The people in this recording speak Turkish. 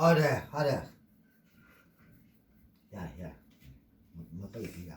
Hadi hadi. Ya ya. Mata iki